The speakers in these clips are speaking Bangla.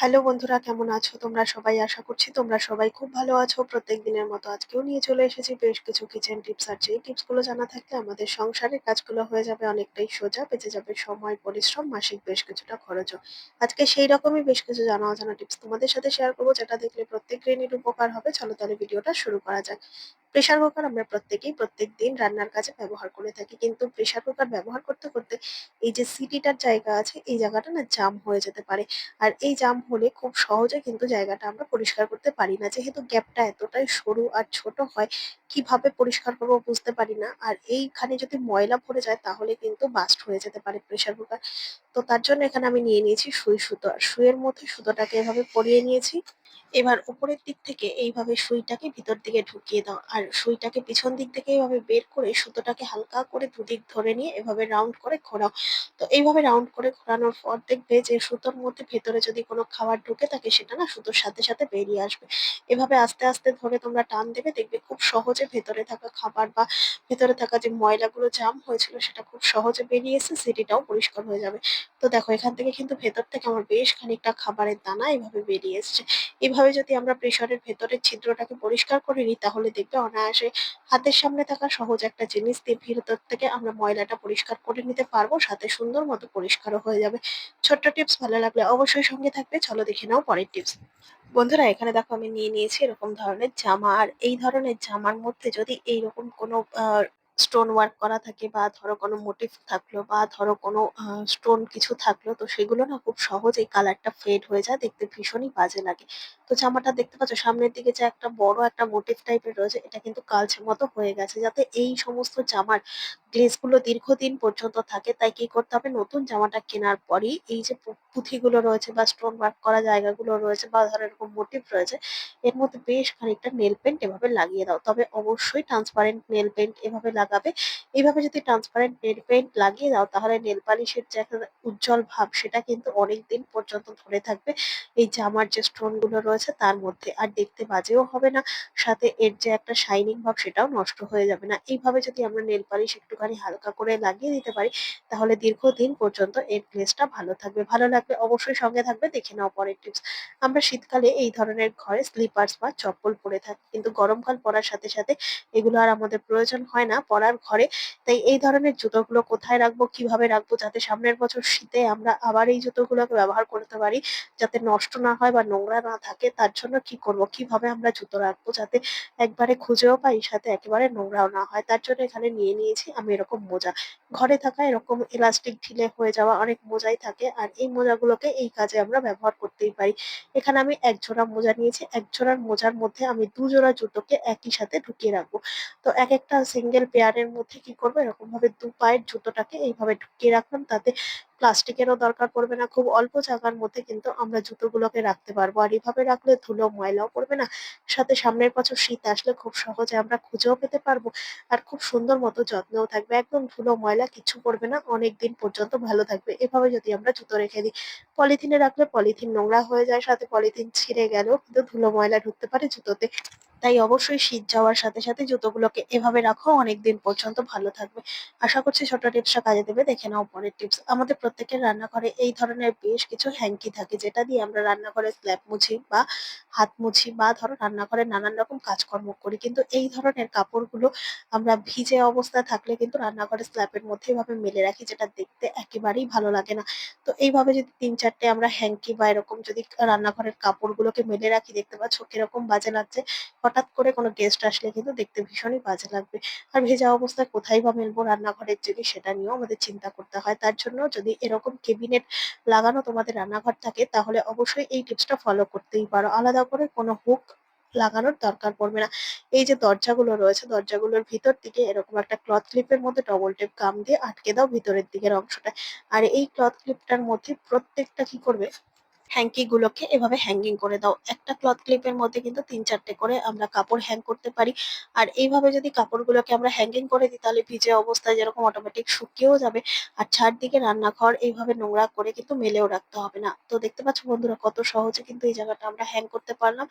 হ্যালো বন্ধুরা, কেমন আছো? তোমরা সবাই আশা করছি তোমরা সবাই খুব ভালো আছো। প্রত্যেক দিনের মতো আজকেও নিয়ে চলে এসেছি বেশ কিছু কিচেন টিপস আর টিপসগুলো জানা থাকলে আমাদের সংসারের কাজগুলো হয়ে যাবে অনেকটাই সোজা, বেঁচে যাবে সময়, পরিশ্রম, মাসিক বেশ কিছুটা খরচও। আজকে সেই রকমই বেশ কিছু জানা অজানা টিপস তোমাদের সাথে শেয়ার করব, যেটা দেখলে প্রত্যেক গৃহিণীর উপকার হবে। চলো তাহলে ভিডিওটা শুরু করা যাক। প্রেসার কুকার আমরা প্রত্যেকেই প্রত্যেক দিন রান্নার কাজে ব্যবহার করে থাকি। কিন্তু প্রেসার কুকার ব্যবহার করতে করতে এই যে সিটিটার জায়গা আছে, এই জায়গাটা না জাম হয়ে যেতে পারে। আর এই জাম হলে খুব সহজে কিন্তু জায়গাটা আমরা পরিষ্কার করতে পারি না। যেহেতু গ্যাপটা এতটাই সরু আর ছোট হয়, কীভাবে পরিষ্কার করব বুঝতে পারি না। আর এইখানে যদি ময়লা ভরে যায়, তাহলে কিন্তু বাস্ট হয়ে যেতে পারে প্রেসার কুকার তো তার জন্য এখানে আমি নিয়ে নিয়েছি সুই সুতো। আর সুইয়ের মধ্যে সুতোটাকে এভাবে পরিয়ে নিয়েছি। এবার উপরের দিক থেকে এইভাবে সুইটাকে ভিতর দিকে ঢুকিয়ে দাও। আর সুইটাকে পিছন দিক থেকে এইভাবে বের করে সুতোটাকে হালকা করে দুদিক ধরে নিয়ে এভাবে রাউন্ড করে ঘোরাও। তো এইভাবে রাউন্ড করে ঘোরানোর পর দেখবে যে সুতোর মধ্যে ভেতরে যদি কোনো খাবার ঢুকে থাকে সেটা না সুতোর সাথে সাথে বেরিয়ে আসবে। এভাবে আস্তে আস্তে ধরে তোমরা টান দেবে, দেখবে খুব সহজে ভেতরে থাকা খাবার বা ভেতরে থাকা যে ময়লাগুলো জাম হয়েছিল সেটা খুব সহজে বেরিয়ে এসে সিটিটাও পরিষ্কার হয়ে যাবে। তো দেখো, এখান থেকে কিন্তু ভেতর থেকে আমার বেশ খানিকটা খাবারের দানা এভাবে বেরিয়ে এসছে। এভাবে যদি আমরা প্রেসারের ভেতরের ছিদ্রটাকে পরিষ্কার করে নিই, তাহলে দেখবে অনায়াসে হাতের সামনে থাকা সহজ একটা জিনিস দিয়ে ভেতর থেকে আমরা ময়লাটা পরিষ্কার করে নিতে পারব, সাথে সুন্দর মতো পরিষ্কারও হয়ে যাবে। ছোট্ট টিপস ভালো লাগলে অবশ্যই সঙ্গে থাকবে। চলো দেখে নাও পরের টিপস। বন্ধুরা, এখানে দেখো আমি নিয়ে নিয়েছি এরকম ধরনের জামা। আর এই ধরনের জামার মধ্যে যদি এইরকম কোনো স্টোন ওয়ার্ক করা থাকে বা ধরো কোনো মোটিভ থাকল বা ধরো কোনো স্টোন কিছু থাকল, তো সেগুলো না খুব সহজেই কালারটা ফেড হয়ে যায়, দেখতে ভীষণই বাজে লাগে। তো জামাটা দেখতে পাচ্ছ, সামনের দিকে যে একটা বড় একটা মোটিভ টাইপের রয়েছে, এটা কিন্তু কালচে মতো হয়ে গেছে, যাতে এই সমস্ত জামার গ্লেজগুলো দীর্ঘদিন পর্যন্ত থাকে। তাই কি করতে হবে? নতুন জামাটা কেনার পরই এই যে পুঁথিগুলো রয়েছে বা স্টোন ওয়ার্ক করা জায়গাগুলো রয়েছে বা ধরো এরকম মোটিভ রয়েছে, এর মধ্যে বেশ খানিকটা নেল পেন্ট এভাবে লাগিয়ে দাও। তবে অবশ্যই ট্রান্সপারেন্ট নেল পেন্ট এভাবে লাগাবে। এইভাবে যদি ট্রান্সপারেন্ট নেল পেন্ট লাগিয়ে দাও, তাহলে নেল পালিশের যে একটা উজ্জ্বল ভাব, সেটা কিন্তু অনেক দিন পর্যন্ত ধরে থাকবে। এই জামার যে স্টোনগুলো রয়েছে, তার মধ্যে আর দেখতে বাজেও হবে না। সাথে এর যে একটা শাইনিং ভাব, সেটাও নষ্ট হয়ে যাবে না। এইভাবে যদি আমরা নেল পালিশ একটুখানি হালকা করে লাগিয়ে দিতে পারি, তাহলে দীর্ঘদিন পর্যন্ত এর গ্লেজটা ভালো থাকবে। ভালো লাগবে অবশ্যই সঙ্গে থাকবে। দেখে নাও পরের টিপস আমরা শীতকালে এই ধরনের ঘরে স্লিপার্স বা চপ্পল পরে থাকি। কিন্তু গরমকাল পরার সাথে সাথে এগুলো আর আমাদের প্রয়োজন হয় না। পরার ঘরে। তাই এই ধরনের জুতোগুলো কোথায় রাখব, কীভাবে রাখব, যাতে সামনের বছর শীতে আমরা আবার এই জুতোগুলোকে ব্যবহার করতে পারি, যাতে নষ্ট না হয় বা নোংরা না থাকে, তার জন্য কি করব, কীভাবে আমরা জুতো রাখব যাতে একবারে খুঁজেও পাই, সাথে একেবারে নোংরাও না হয়, তার জন্য এখানে নিয়ে নিয়েছি আমি এরকম মোজা। ঘরে থাকা এরকম এলাস্টিক ঢিলে হয়ে যাওয়া অনেক মোজাই থাকে, আর এই মোজাগুলোকে এই কাজে আমরা ব্যবহার করতেই পারি। এখানে আমি এক জোড়া মোজা নিয়েছি, এক জোড়ার মোজার মধ্যে আমি দু জোড়া জুতোকে একই সাথে ঢুকিয়ে রাখব। তো এক একটা সিঙ্গেল পেয়ারের মধ্যে কি করব? এরকম ভাবে দু পায়ের জুতোটাকে এইভাবে ঢুকিয়ে রাখলাম। তাতে প্লাস্টিকেরও দরকার পড়বে না। খুব অল্প জায়গার মধ্যে কিন্তু আমরা জুতোগুলোকে রাখতে পারব। আর এভাবে রাখলে ধুলো, ময়লাও পড়বে না। সাথে সামনের বছর শীত আসলে খুব সহজে আমরা খুঁজেও পেতে পারব। আর খুব সুন্দর মতো যত্নও থাকবে। একদম ধুলো, ময়লা কিছু পড়বে না। অনেক দিন পর্যন্ত ভালো থাকবে। এভাবে যদি আমরা জুতো রেখে দিই। পলিথিনে রাখলে পলিথিন নোংরা হয়ে যায়। সাথে পলিথিন ছিঁড়ে গেলেও কিন্তু ধুলো, ময়লা ঢুকতে পারে জুতোতে। তাই অবশ্যই শীত যাওয়ার সাথে সাথে জুতোগুলোকে এভাবে রাখো, অনেকদিন পর্যন্ত ভালো থাকবে। আশা করছি ছোট টিপসটা কাজে দেবে, দেখে নাও পরের টিপস। আমাদের প্রত্যেকের রান্নাঘরে এই ধরনের বেশ কিছু হ্যাঙ্কি থাকে, যেটা দিয়ে আমরা রান্নাঘরে স্ল্যাব মুছি বা হাত মুছি বা ধরো রান্নাঘরে নানান রকম কাজকর্ম করি। কিন্তু এই ধরনের কাপড়গুলো আমরা ভিজে অবস্থায় থাকলে কিন্তু রান্নাঘরের স্ল্যাবের মধ্যে এভাবে মেলে রাখি, যেটা দেখতে একেবারেই ভালো লাগে না। তো এইভাবে যদি তিন চারটে আমরা হ্যাঙ্কি বা এরকম যদি রান্নাঘরের কাপড়গুলোকে মেলে রাখি, দেখতে পাচ্ছ কীরকম বাজে লাগছে। হঠাৎ করে কোনো গেস্ট আসলে কিন্তু দেখতে ভীষণই বাজে লাগবে। আর ভেজা অবস্থায় কোথায় বা মেলবো রান্নাঘরের জিনিস সেটা নিয়েও আমাদের চিন্তা করতে হয়। তার জন্য যদি এরকম কেবিনেট লাগানো তোমাদের রান্নাঘর থাকে, তাহলে অবশ্যই এই টিপসটা ফলো করতেই পারো। আলাদা করে কোনো হুক লাগানোর দরকার পড়বে না। এই যে দরজাগুলো রয়েছে, দরজাগুলোর ভিতর দিকে এরকম একটা ক্লথ ক্লিপের মধ্যে ডবল টেপ গাম দিয়ে আটকে দাও ভিতরের দিকের অংশটা আর এই ক্লথ ক্লিপটার মধ্যে প্রত্যেকটা কি করবে? হ্যাঙ্কি গুলোকে এভাবে হ্যাঙ্গিং করে দাও। একটা ক্লথ ক্লিপের মধ্যে কিন্তু তিন চারটে করে আমরা কাপড় হ্যাং করতে পারি। আর এইভাবে যদি কাপড়গুলোকে আমরা হ্যাঙ্গিং করে দিই, তাহলে ভিজে অবস্থায় যেরকম অটোমেটিক শুকিয়েও যাবে। আর চারদিকে রান্নাঘর এইভাবে নোংরা করে কিন্তু মেলেও রাখতে হবে না। তো দেখতে পাচ্ছ বন্ধুরা কত সহজে কিন্তু এই জায়গাটা আমরা হ্যাং করতে পারলাম।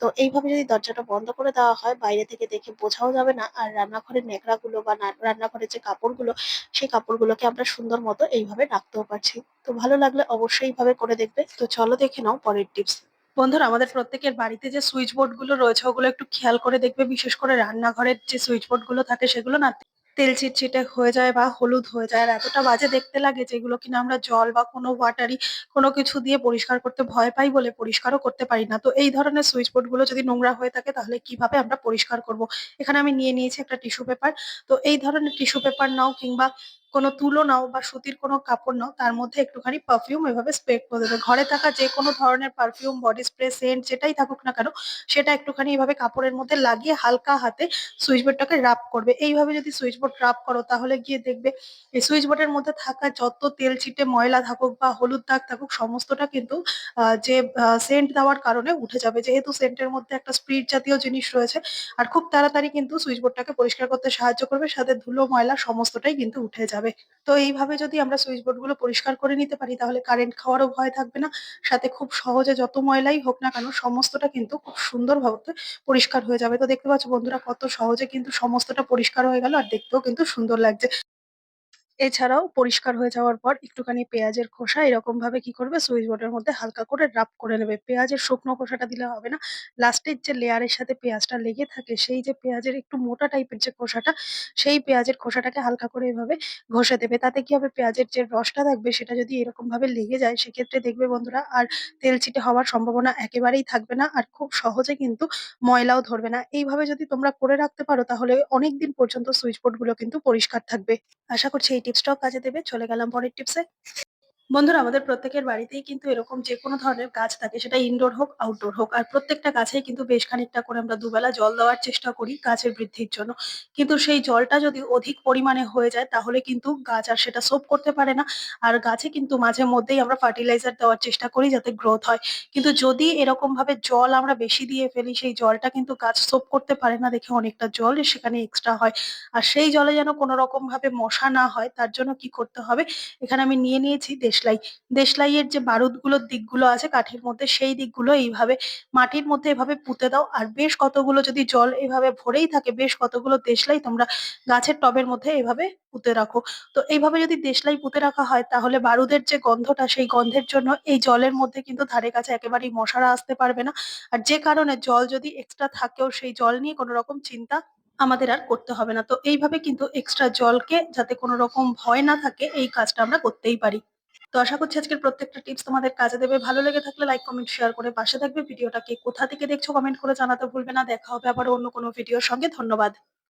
তো এইভাবে যদি দরজাটা বন্ধ করে দেওয়া হয়, বাইরে থেকে দেখে বোঝাও যাবে না। আর রান্নাঘরের ন্যাকড়াগুলো বা রান্নাঘরের যে কাপড়গুলো, সেই কাপড়গুলোকে আমরা সুন্দর মতো এইভাবে রাখতেও পারছি। তো ভালো লাগলে অবশ্যই ভাবে করে দেখবে। তো চলো দেখে নাও পরের টিপস বন্ধুরা, আমাদের প্রত্যেকের বাড়িতে যে সুইচ বোর্ডগুলো রয়েছে, ওগুলো একটু খেয়াল করে দেখবে। বিশেষ করে রান্নাঘরের যে সুইচ বোর্ডগুলো থাকে, সেগুলো না তেল চিটচিটে হয়ে যায় বা হলুদ হয়ে যায়। আর এতটা বাজে দেখতে লাগে যেগুলো কিনা আমরা জল বা কোনো ওয়াটারি কোনো কিছু দিয়ে পরিষ্কার করতে ভয় পাই বলে পরিষ্কারও করতে পারি না। তো এই ধরনের সুইচ বোর্ডগুলো যদি নোংরা হয়ে থাকে, তাহলে কীভাবে আমরা পরিষ্কার করব? এখানে আমি নিয়ে নিয়েছি একটা টিস্যু পেপার তো এই ধরনের টিস্যু পেপার নাও কিংবা কোনো তুলো নাও বা সুতির কোনো কাপড় নাও, তার মধ্যে একটুখানি পারফিউম এভাবে স্প্রে করে দেবে। ঘরে থাকা যে কোনো ধরনের পারফিউম বডি স্প্রে সেন্ট যেটাই থাকুক না কেন, সেটা একটুখানি এভাবে কাপড়ের মধ্যে লাগিয়ে হালকা হাতে সুইচ বোর্ডটাকে রাব করবে। এইভাবে যদি সুইচ বোর্ড রাব করো, তাহলে গিয়ে দেখবে এই সুইচ বোর্ডের মধ্যে থাকা যত তেল চিটে ময়লা থাকুক বা হলুদ দাগ থাকুক, সমস্তটা কিন্তু যে সেন্ট দেওয়ার কারণে উঠে যাবে। যেহেতু সেন্টের মধ্যে একটা স্প্রিট জাতীয় জিনিস রয়েছে, আর খুব তাড়াতাড়ি কিন্তু সুইচ বোর্ডটাকে পরিষ্কার করতে সাহায্য করবে, সাথে ধুলো, ময়লা, সমস্তটাই কিন্তু উঠে যাবে। তো এইভাবে যদি আমরা সুইচ বোর্ডগুলো পরিষ্কার করে নিতে পারি, তাহলে কারেন্ট খাওয়ারও ভয় থাকবে না। সাথে খুব সহজে যত ময়লাই হোক না কেন, সমস্তটা কিন্তু খুব সুন্দরভাবে পরিষ্কার হয়ে যাবে। তো দেখতে পাচ্ছ বন্ধুরা, কত সহজে কিন্তু সমস্তটা পরিষ্কার হয়ে গেল, আর দেখতেও কিন্তু সুন্দর লাগছে। এছাড়াও পরিষ্কার হয়ে যাওয়ার পর একটুখানি পেঁয়াজের খোসা এরকম ভাবে কি করবে? সুইচ বোর্ডের মধ্যে হালকা করে রাব করে নেবে। পেঁয়াজের শুকনো খোসাটা দিলে হবে না। লাস্টের যে লেয়ারের সাথে পেঁয়াজটা লেগে থাকে, সেই যে পেঁয়াজের একটু মোটা টাইপের যে খোসাটা, সেই পেঁয়াজের খোসাটাকে হালকা করে এভাবে ঘষে দেবে। তাতে কি হবে? পেঁয়াজের যে রসটা থাকবে, সেটা যদি এরকম ভাবে লেগে যায়, সেক্ষেত্রে দেখবে বন্ধুরা আর তেল ছিটে হওয়ার সম্ভাবনা একেবারেই থাকবে না আর খুব সহজে কিন্তু ময়লাও ধরবে না। এইভাবে যদি তোমরা করে রাখতে পারো, তাহলে অনেক দিন পর্যন্ত সুইচ বোর্ডগুলো কিন্তু পরিষ্কার থাকবে। আশা করছি এই টিপসটাও কাজে দেবে চলে গেলাম পরের টিপসে। বন্ধুরা, আমাদের প্রত্যেকের বাড়িতেই কিন্তু এরকম যে কোনো ধরনের গাছ থাকে, সেটা ইনডোর হোক আউটডোর হোক। আর প্রত্যেকটা গাছেই কিন্তু বেশ খানিকটা করে আমরা দুবেলা জল দেওয়ার চেষ্টা করি গাছের বৃদ্ধির জন্য। কিন্তু সেই জলটা যদি অধিক পরিমাণে হয়ে যায়, তাহলে কিন্তু গাছ আর সেটা সোপ করতে পারে না। আর গাছে কিন্তু মাঝে মধ্যেই আমরা ফার্টিলাইজার দেওয়ার চেষ্টা করি যাতে গ্রোথ হয়। কিন্তু যদি এরকম ভাবে জল আমরা বেশি দিয়ে ফেলি, সেই জলটা কিন্তু গাছ সোপ করতে পারে না দেখে অনেকটা জল সেখানে এক্সট্রা হয়। আর সেই জলে যেন কোনো রকম ভাবে মশা না হয়, তার জন্য কি করতে হবে? এখানে আমি নিয়ে নিয়েছি দেশলাই, দেশলাইয়ের যে বারুদগুলোর দিকগুলো আছে কাঠির মধ্যে, সেই দিকগুলো এইভাবে মাটির মধ্যে এভাবে পুঁতে দাও। আর বেশ কতগুলো যদি জল এভাবে ভরেই থাকে, বেশ কতগুলো দেশলাই তোমরা গাছের টবের মধ্যে এভাবে পুঁতে রাখো। তো এইভাবে যদি দেশলাই পুঁতে রাখা হয়, তাহলে বারুদের যে গন্ধটা, সেই গন্ধের জন্য এই জলের মধ্যে কিন্তু ধারে কাছে একেবারেই মশারা আসতে পারবে না। আর যে কারণে জল যদি এক্সট্রা থাকেও, সেই জল নিয়ে কোনো রকম চিন্তা আমাদের আর করতে হবে না। তো এইভাবে কিন্তু এক্সট্রা জলকে যাতে কোনো রকম ভয় না থাকে, এই কাজটা আমরা করতেই পারি। তো আশা করছি আজকের প্রত্যেকটা টিপস তোমাদের কাজে দেবে। ভালো লেগে থাকলে লাইক কমেন্ট শেয়ার করে পাশে থাকবে ভিডিওটাকে কোথা থেকে দেখছ কমেন্ট করে জানাতে ভুলবে না। দেখা হবে আবার অন্য কোনো ভিডিওর সঙ্গে। ধন্যবাদ।